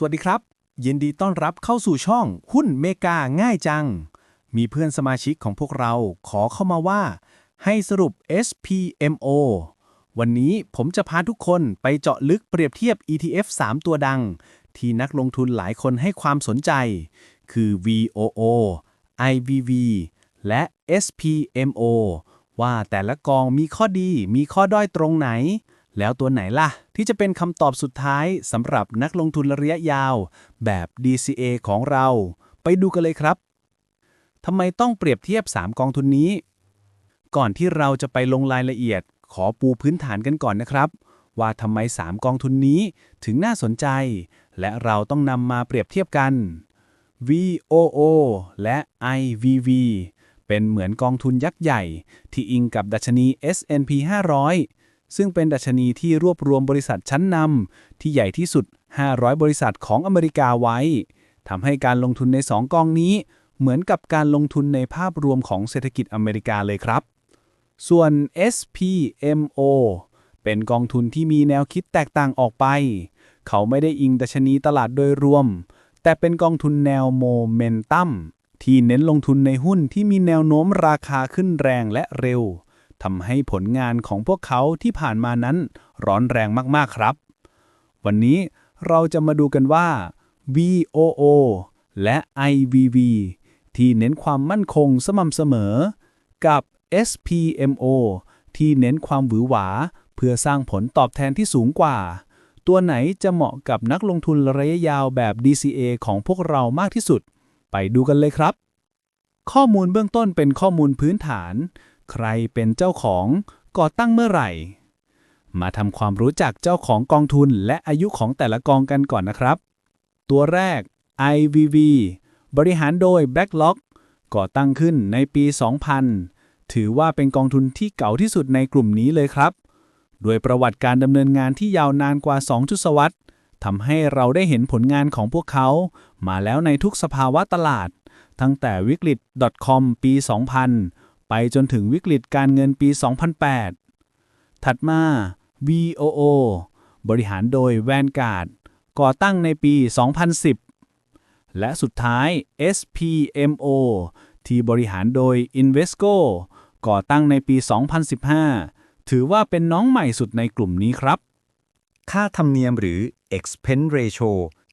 สวัสดีครับ ยินดีต้อนรับเข้าสู่ช่องหุ้นเมกาง่ายจัง มีเพื่อนสมาชิกของพวกเราขอเข้ามาว่า ให้สรุป SPMO วันนี้ผมจะพาทุกคนไปเจาะลึกเปรียบเทียบ ETF 3 ตัวดัง ที่นักลงทุนหลายคนให้ความสนใจ คือ VOO IVV และ SPMO ว่าแต่ละกองมีข้อดีมีข้อด้อยตรงไหน แล้วตัวไหนล่ะ ที่จะเป็นคำตอบสุดท้ายสำหรับนักลงทุนระยะยาว แบบ DCA ของเรา ไปดูกันเลยครับทำไมต้องเปรียบเทียบ 3 กองทุนนี้ ก่อนที่เราจะไปลงรายละเอียด ขอปูพื้นฐานกันก่อนนะครับ ว่าทำไม 3 กองทุนนี้ถึงน่าสนใจ และเราต้องนำมาเปรียบเทียบกัน VOO และ IVV เป็นเหมือนกองทุนยักษ์ใหญ่ ที่อิงกับดัชนี S&P 500 ซึ่งเป็นดัชนีที่รวบรวมบริษัทชั้นนำที่ใหญ่ที่สุด 500 บริษัทของอเมริกาไว้ทำให้การลงทุนใน 2 กองนี้ เหมือนกับการลงทุนในภาพรวมของเศรษฐกิจอเมริกาเลยครับ ส่วน SPMO เป็นกองทุนที่มีแนวคิดแตกต่างออกไป เขาไม่ได้อิงดัชนีตลาดโดยรวม แต่เป็นกองทุนแนวโมเมนตัมที่เน้นลงทุนในหุ้นที่มีแนวโน้มราคาขึ้นแรงและเร็ว ทำให้ผลงานของพวกเขาที่ผ่านมานั้นร้อนแรงมากๆครับ วันนี้เราจะมาดูกันว่า VOO และ IVV ที่เน้นความมั่นคงสม่ำเสมอ กับ SPMO ที่เน้นความหวือหวา เพื่อสร้างผลตอบแทนที่สูงกว่า ตัวไหนจะเหมาะกับนักลงทุนระยะยาวแบบ DCA ของพวกเรามากที่สุด ไปดูกันเลยครับ ข้อมูลเบื้องต้นเป็นข้อมูลพื้นฐาน ใครเป็นเจ้าของ ก่อตั้งเมื่อไหร่ มาทำความรู้จักเจ้าของกองทุนและอายุของแต่ละกองกันก่อนนะครับ ตัวแรก IVV บริหารโดย Blacklock ก่อตั้งขึ้นในปี 2000 ถือว่าเป็นกองทุนที่เก่าที่สุดในกลุ่มนี้เลยครับโดยประวัติการดำเนินงานที่ยาวนานกว่า 2 ทศวรรษทำให้เราได้เห็นผลงานของพวกเขา มาแล้วในทุกสภาวะตลาด ตั้งแต่วิกฤต .com ปี 2000 ไปจนถึงวิกฤตการเงินปี 2008 ถัดมา VOO บริหารโดย Vanguard ก่อตั้งในปี 2010 และสุดท้าย SPMO ที่บริหารโดย Invesco ก่อตั้งในปี 2015 ถือว่าเป็นน้องใหม่สุดในกลุ่มนี้ครับ ค่าธรรมเนียมหรือ expense ratio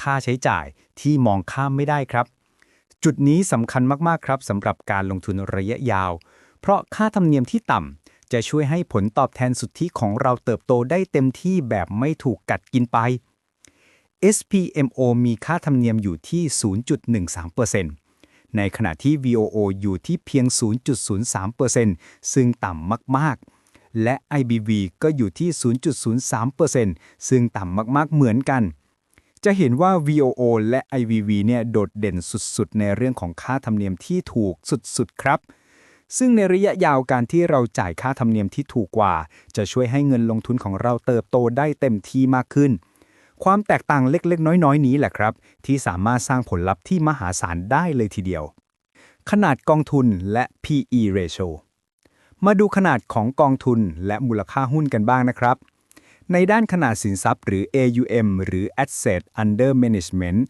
ค่าใช้จ่ายที่มองข้ามไม่ได้ครับ จุดนี้สำคัญมากๆครับสำหรับการลงทุนระยะยาว เพราะค่าธรรมเนียมที่ต่ำจะช่วยให้ผลตอบแทนสุทธิของเราเติบโตได้เต็มที่แบบไม่ถูกกัดกินไป SPMO มีค่าธรรมเนียมอยู่ที่ 0.13%ในขณะที่ VOO อยู่ที่เพียง 0.03%ซึ่งต่ำมากๆ และ IBV ก็อยู่ที่ 0.03%ซึ่งต่ำมากๆ เหมือนกัน จะเห็นว่า VOO และ IVV เนี่ยโดดเด่นสุดๆ ในเรื่องของค่าธรรมเนียมที่ถูกสุดๆ ครับ ซึ่งในระยะยาวการที่เราจ่ายค่าธรรมเนียมที่ถูกกว่า จะช่วยให้เงินลงทุนของเราเติบโตได้เต็มที่มากขึ้น ความแตกต่างเล็กๆ น้อยๆ นี้แหละครับ ที่สามารถสร้างผลลัพธ์ที่มหาศาลได้เลยทีเดียว ขนาดกองทุนและ PE ratio มาดูขนาดของกองทุนและมูลค่าหุ้นกันบ้างนะครับ ในด้านขนาดสินทรัพย์หรือ AUM หรือ Asset Under Management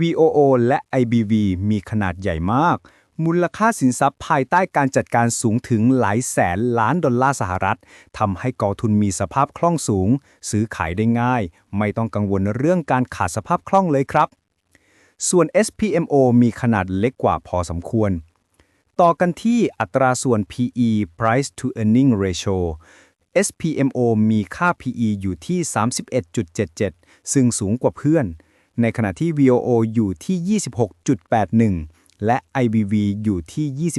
VOO และ IBV มีขนาดใหญ่มาก มูลค่าสินทรัพย์ภายใต้การจัดการสูงถึงหลายแสนล้านดอลลาร์สหรัฐทำให้กองทุนมีสภาพคล่องสูง ซื้อขายได้ง่าย ไม่ต้องกังวลเรื่องการขาดสภาพคล่องเลยครับ ส่วน SPMO มีขนาดเล็กกว่าพอสมควร ต่อกันที่อัตราส่วน PE Price to Earning Ratio SPMO มีค่า PE อยู่ที่ 31.77 ซึ่งสูงกว่าเพื่อน ในขณะที่ VOO อยู่ที่ 26.81 และ IBV อยู่ที่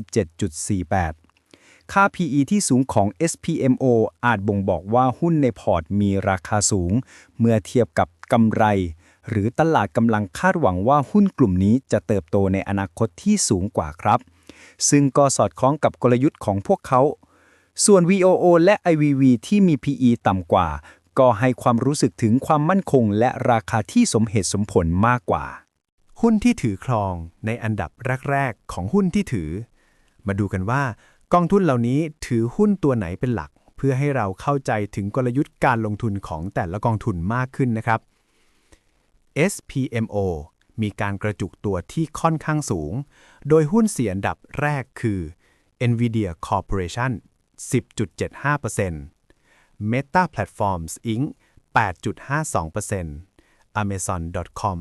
27.48 ค่า PE ที่สูงของ SPMO อาจบ่งบอกว่าหุ้นในพอร์ตมีราคาสูง เมื่อเทียบกับกำไร หรือตลาดกำลังคาดหวังว่าหุ้นกลุ่มนี้จะเติบโตในอนาคตที่สูงกว่าครับ ซึ่งก็สอดคล้องกับกลยุทธ์ของพวกเขา ส่วน VOO และ IVV ที่มี PE ต่ำกว่า ก็ให้ความรู้สึกถึงความมั่นคง และราคาที่สมเหตุสมผลมากกว่า หุ้นที่ถือครองในอันดับแรก ๆ ของหุ้นที่ถือ มาดูกันว่ากองทุนเหล่านี้ถือหุ้นตัวไหนเป็นหลัก เพื่อให้เราเข้าใจถึงกลยุทธ์การลงทุนของแต่ละกองทุนมากขึ้นนะครับ SPMO มีการกระจุกตัวที่ค่อนข้างสูง โดยหุ้นเสียอันดับแรกคือ NVIDIA Corporation 10.75% Meta Platforms Inc. 8.52% Amazon.com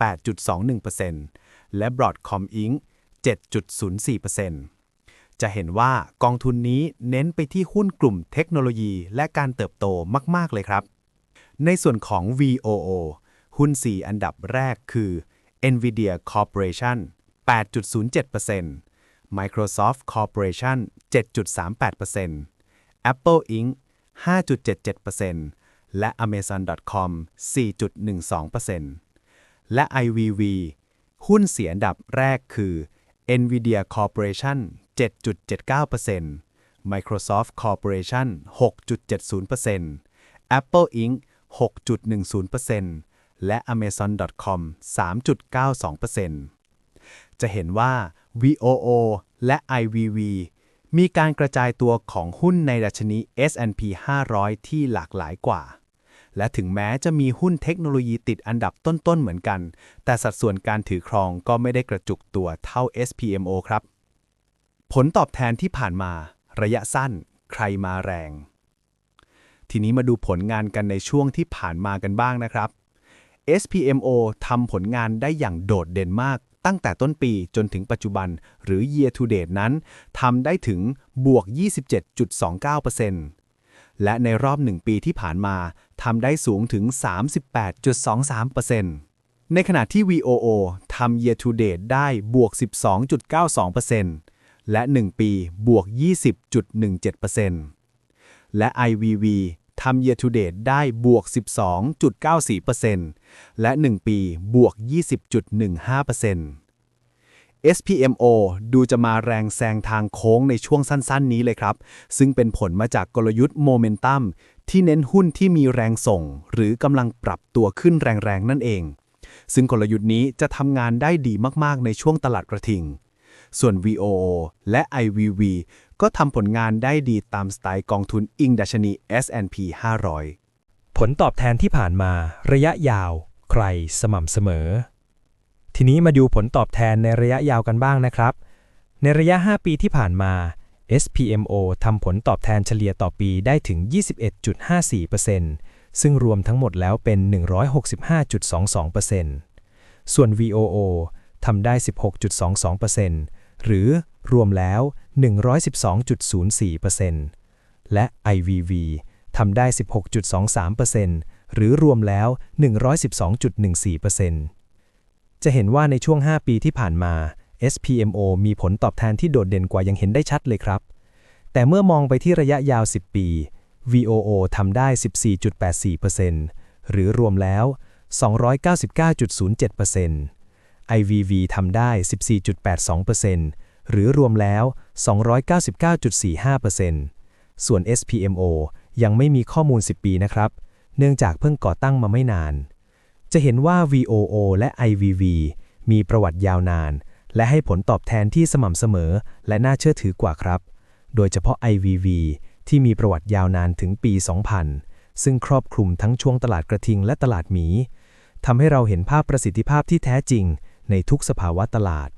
8.21%และ Broadcom Inc. 7.04%จะเห็นว่ากองทุนนี้เน้นไปที่หุ้นกลุ่มเทคโนโลยีและการเติบโตมาก ๆ เลยครับ ในส่วนของ VOO หุ้น 4 อันดับแรกคือ NVIDIA Corporation 8.07% Microsoft Corporation 7.38% Apple Inc. 5.77%และ Amazon.com 4.12%และ IVV หุ้นเสียอันดับแรกคือ NVIDIA Corporation 7.79% Microsoft Corporation 6.70% Apple Inc. 6.10%และ Amazon.com 3.92%จะเห็นว่า VOO และ IVV มีการกระจายตัวของหุ้นในดัชนี S&P 500 ที่หลากหลายกว่า และถึงแม้จะมีหุ้นเทคโนโลยีติดอันดับต้นๆเหมือนกัน แต่สัดส่วนการถือครองก็ไม่ได้กระจุกตัวเท่า SPMO ครับ ผลตอบแทนที่ผ่านมา ระยะสั้น ใครมาแรง ทีนี้มาดูผลงานกันในช่วงที่ผ่านมากันบ้างนะครับ SPMO ทำผลงานได้อย่างโดดเด่นมาก ตั้งแต่ต้นปีจนถึงปัจจุบันหรือ year to date นั้นทำได้ถึงบวก 27.29%และในรอบ 1 ปีที่ผ่านมาทำได้สูงถึง 38.23%ในขณะที่ VOO ทำ year to date ได้บวก 12.92%และ 1 ปีบวก 20.17%และ IVV ทำ year to date ได้บวก 12.94%และ 1 ปีบวก 20.15% SPMO ดูจะมาแรงแซงทางโค้งในช่วงสั้นๆ นี้เลยครับ ซึ่งเป็นผลมาจากกลยุทธ์โมเมนตัมที่เน้นหุ้นที่มีแรงส่ง หรือกำลังปรับตัวขึ้นแรงๆ นั่นเอง ซึ่งกลยุทธ์นี้จะทำงานได้ดีมากๆ ในช่วงตลาดกระทิง ส่วน VOO และ IVV ก็ทำผลงานได้ดีตามสไตล์กองทุนอิงดัชนี S&P 500 ผลตอบแทนที่ผ่านมา ระยะยาว ใครสม่ำเสมอ ทีนี้มาดูผลตอบแทนในระยะยาวกันบ้างนะครับ ในระยะ 5 ปีที่ผ่านมา SPMO ทำผลตอบแทนเฉลี่ยต่อปีได้ถึง 21.54%ซึ่งรวมทั้งหมดแล้วเป็น 165.22%ส่วน VOO ทำได้ 16.22% หรือรวมแล้ว 112.04%และ IVV ทำได้ 16.23%หรือรวมแล้ว 112.14%จะเห็นว่าในช่วง 5 ปีที่ผ่านมา SPMO มีผลตอบแทนที่โดดเด่นกว่ายังเห็นได้ชัดเลยครับ แต่เมื่อมองไปที่ระยะยาว 10 ปี VOO ทำได้ 14.84%หรือรวมแล้ว 299.07% IVV ทำได้ 14.82%หรือรวมแล้ว 299.45%ส่วน SPMO ยังไม่มีข้อมูล 10 ปีนะครับ เนื่องจากเพิ่งก่อตั้งมาไม่นาน จะเห็นว่า VOO และ IVV มีประวัติยาวนาน และให้ผลตอบแทนที่สม่ำเสมอ และน่าเชื่อถือกว่าครับ โดยเฉพาะ IVV ที่มีประวัติยาวนานถึงปี 2000 ซึ่งครอบคลุมทั้งช่วงตลาดกระทิงและตลาดหมีทำให้เราเห็นภาพประสิทธิภาพที่แท้จริง ในทุกสภาวะตลาด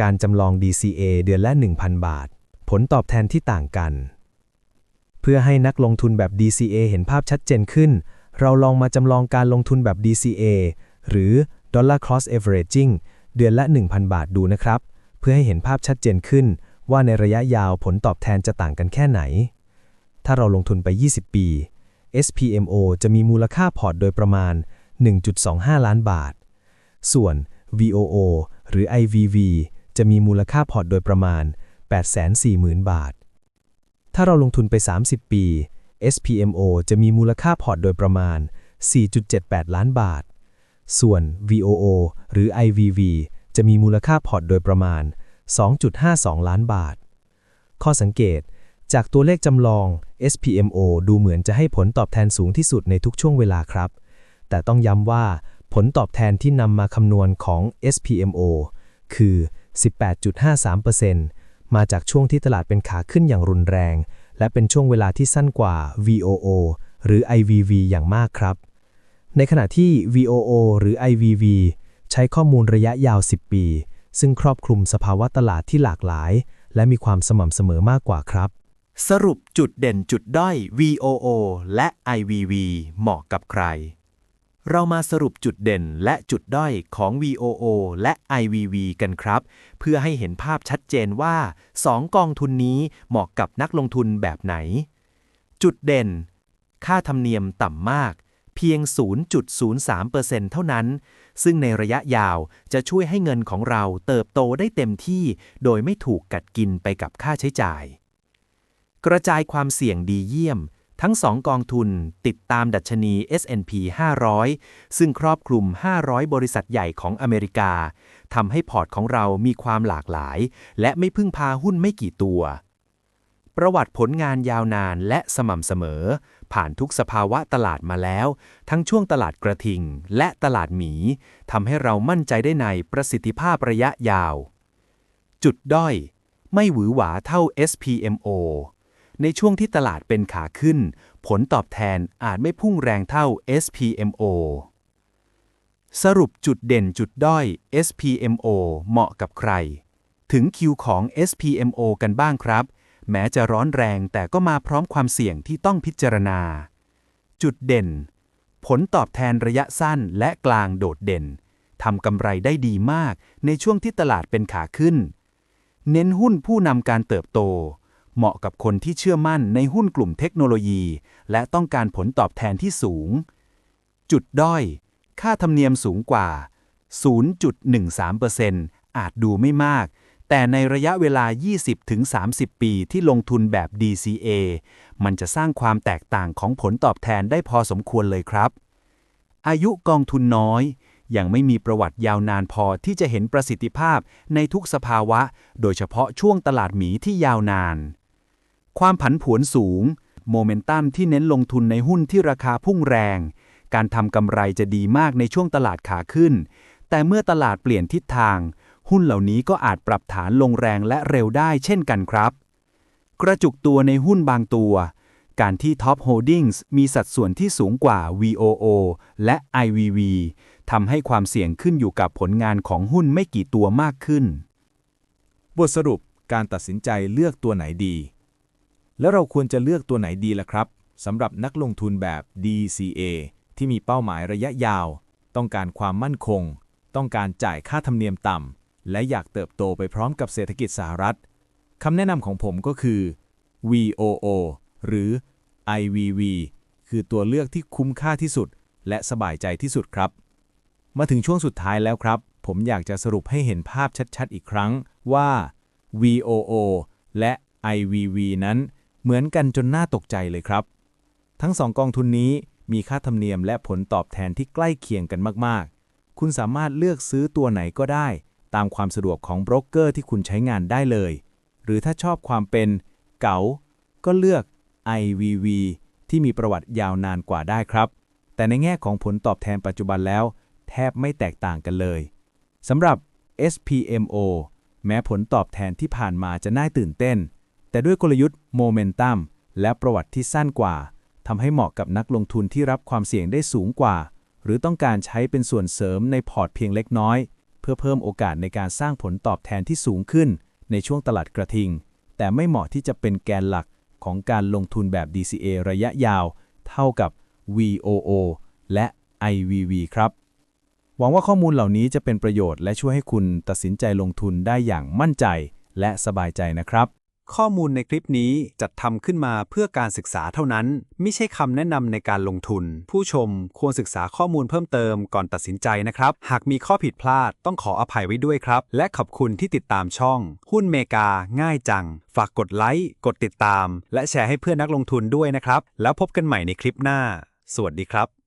การจำลอง DCA เดือนละ 1,000 บาท ผลตอบแทนที่ต่างกัน เพื่อให้นักลงทุนแบบ DCA เห็นภาพชัดเจนขึ้น เราลองมาจำลองการลงทุนแบบ DCA หรือ Dollar Cost Averaging เดือนละ 1,000 บาทดูนะครับ เพื่อให้เห็นภาพชัดเจนขึ้น ว่าในระยะยาวผลตอบแทนจะต่างกันแค่ไหน ถ้าเราลงทุนไป 20 ปี SPMO จะมีมูลค่าพอร์ตโดยประมาณ 1.25 ล้านบาท ส่วน VOO หรือ IVV จะมีมูลค่าพอร์ตโดยประมาณ 840,000 บาท ถ้าเราลงทุนไป 30 ปี SPMO จะมีมูลค่าพอร์ตโดยประมาณ 4.78 ล้านบาท ส่วน VOO หรือ IVV จะมีมูลค่าพอร์ตโดยประมาณ 2.52 ล้านบาท ข้อสังเกต จากตัวเลขจำลอง SPMO ดูเหมือนจะให้ผลตอบแทนสูงที่สุดในทุกช่วงเวลาครับ แต่ต้องย้ำว่า ผลตอบแทนที่นำมาคำนวณของ SPMO คือ 18.53%มาจากช่วงที่ตลาดเป็นขาขึ้นอย่างรุนแรง และเป็นช่วงเวลาที่สั้นกว่า VOO หรือ IVV อย่างมากครับ ในขณะที่ VOO หรือ IVV ใช้ข้อมูลระยะยาว 10 ปี ซึ่งครอบคลุมสภาวะตลาดที่หลากหลาย และมีความสม่ำเสมอมากกว่าครับ สรุปจุดเด่นจุดด้อย VOO และ IVV เหมาะกับใคร เรามาสรุปจุดเด่นและจุดด้อยของ VOO และ IVV กันครับ เพื่อให้เห็นภาพชัดเจนว่า 2 กองทุนนี้เหมาะกับนักลงทุนแบบไหน จุดเด่น ค่าธรรมเนียมต่ำมาก เพียง 0.03%เท่านั้น ซึ่งในระยะยาวจะช่วยให้เงินของเราเติบโตได้เต็มที่ โดยไม่ถูกกัดกินไปกับค่าใช้จ่าย กระจายความเสี่ยงดีเยี่ยม ทั้งสองกองทุนติดตามดัชนี S&P 500 ซึ่งครอบคลุม 500 บริษัทใหญ่ของอเมริกา ทำให้พอร์ตของเรามีความหลากหลาย และไม่พึ่งพาหุ้นไม่กี่ตัว ประวัติผลงานยาวนานและสม่ำเสมอ ผ่านทุกสภาวะตลาดมาแล้ว ทั้งช่วงตลาดกระทิง และตลาดหมี ทำให้เรามั่นใจได้ในประสิทธิภาพระยะยาว จุดด้อย ไม่หวือหวาเท่า SPMO ในช่วงที่ตลาดเป็นขาขึ้น ผลตอบแทนอาจไม่พุ่งแรงเท่า SPMO สรุปจุดเด่นจุดด้อย SPMO เหมาะกับใคร ถึงคิวของ SPMO กันบ้างครับ แม้จะร้อนแรงแต่ก็มาพร้อมความเสี่ยงที่ต้องพิจารณา จุดเด่น ผลตอบแทนระยะสั้นและกลางโดดเด่นทำกำไรได้ดีมากในช่วงที่ตลาดเป็นขาขึ้น เน้นหุ้นผู้นำการเติบโต เหมาะกับคนที่เชื่อมั่นในหุ้นกลุ่มเทคโนโลยี และต้องการผลตอบแทนที่สูง จุดด้อย ค่าธรรมเนียมสูงกว่า 0.13%อาจดูไม่มาก แต่ในระยะเวลา 20-30 ปีที่ลงทุนแบบ DCA มันจะสร้างความแตกต่างของผลตอบแทนได้พอสมควรเลยครับ อายุกองทุนน้อยยังไม่มีประวัติยาวนานพอที่จะเห็นประสิทธิภาพในทุกสภาวะ โดยเฉพาะช่วงตลาดหมีที่ยาวนาน ความผันผวนสูง โมเมนตัมที่เน้นลงทุนในหุ้นที่ราคาพุ่งแรง การทำกำไรจะดีมากในช่วงตลาดขาขึ้น แต่เมื่อตลาดเปลี่ยนทิศทาง หุ้นเหล่านี้ก็อาจปรับฐานลงแรงและเร็วได้เช่นกันครับ กระจุกตัวในหุ้นบางตัว การที่ Top Holdings มีสัดส่วนที่สูงกว่า VOO และ IVV ทำให้ความเสี่ยงขึ้นอยู่กับผลงานของหุ้นไม่กี่ตัวมากขึ้น บทสรุปการตัดสินใจเลือกตัวไหนดี แล้วเราควรจะเลือกตัวไหนดีล่ะครับสำหรับนักลงทุนแบบ DCA ที่มีเป้าหมายระยะยาว ต้องการความมั่นคง ต้องการจ่ายค่าธรรมเนียมต่ำ และอยากเติบโตไปพร้อมกับเศรษฐกิจสหรัฐคำแนะนำของผมก็คือ VOO หรือ IVV คือตัวเลือกที่คุ้มค่าที่สุด และสบายใจที่สุดครับ มาถึงช่วงสุดท้ายแล้วครับ ผมอยากจะสรุปให้เห็นภาพชัดๆ อีกครั้งว่า VOO และ IVV นั้น เหมือนกันจนน่าตกใจเลยครับ ทั้งสองกองทุนนี้มีค่าธรรมเนียมและผลตอบแทนที่ใกล้เคียงกันมากๆ คุณสามารถเลือกซื้อตัวไหนก็ได้ ตามความสะดวกของโบรกเกอร์ที่คุณใช้งานได้เลย หรือถ้าชอบความเป็นเก๋า ก็เลือก IVV ที่มีประวัติยาวนานกว่าได้ครับ แต่ในแง่ของผลตอบแทนปัจจุบันแล้ว แทบไม่แตกต่างกันเลยสำหรับ SPMO แม้ผลตอบแทนที่ผ่านมาจะน่าตื่นเต้น แต่ด้วยกลยุทธ์โมเมนตัมและประวัติที่สั้นกว่าทำให้เหมาะกับนักลงทุนที่รับความเสี่ยงได้สูงกว่า หรือต้องการใช้เป็นส่วนเสริมในพอร์ตเพียงเล็กน้อย เพื่อเพิ่มโอกาสในการสร้างผลตอบแทนที่สูงขึ้น ในช่วงตลาดกระทิง แต่ไม่เหมาะที่จะเป็นแกนหลักของการลงทุนแบบ DCA ระยะยาว เท่ากับ VOO และ IVV ครับ หวังว่าข้อมูลเหล่านี้จะเป็นประโยชน์และช่วยให้คุณตัดสินใจลงทุนได้อย่างมั่นใจและสบายใจนะครับ ข้อมูลในคลิปนี้จัดทำขึ้นมาเพื่อการศึกษาเท่านั้น ไม่ใช่คำแนะนำในการลงทุน ผู้ชมควรศึกษาข้อมูลเพิ่มเติมก่อนตัดสินใจนะครับ หากมีข้อผิดพลาดต้องขออภัยไว้ด้วยครับ และขอบคุณที่ติดตามช่อง หุ้นเมกา ง่ายจัง ฝากกดไลค์กดติดตาม และแชร์ให้เพื่อนนักลงทุนด้วยนะครับ แล้วพบกันใหม่ในคลิปหน้า สวัสดีครับ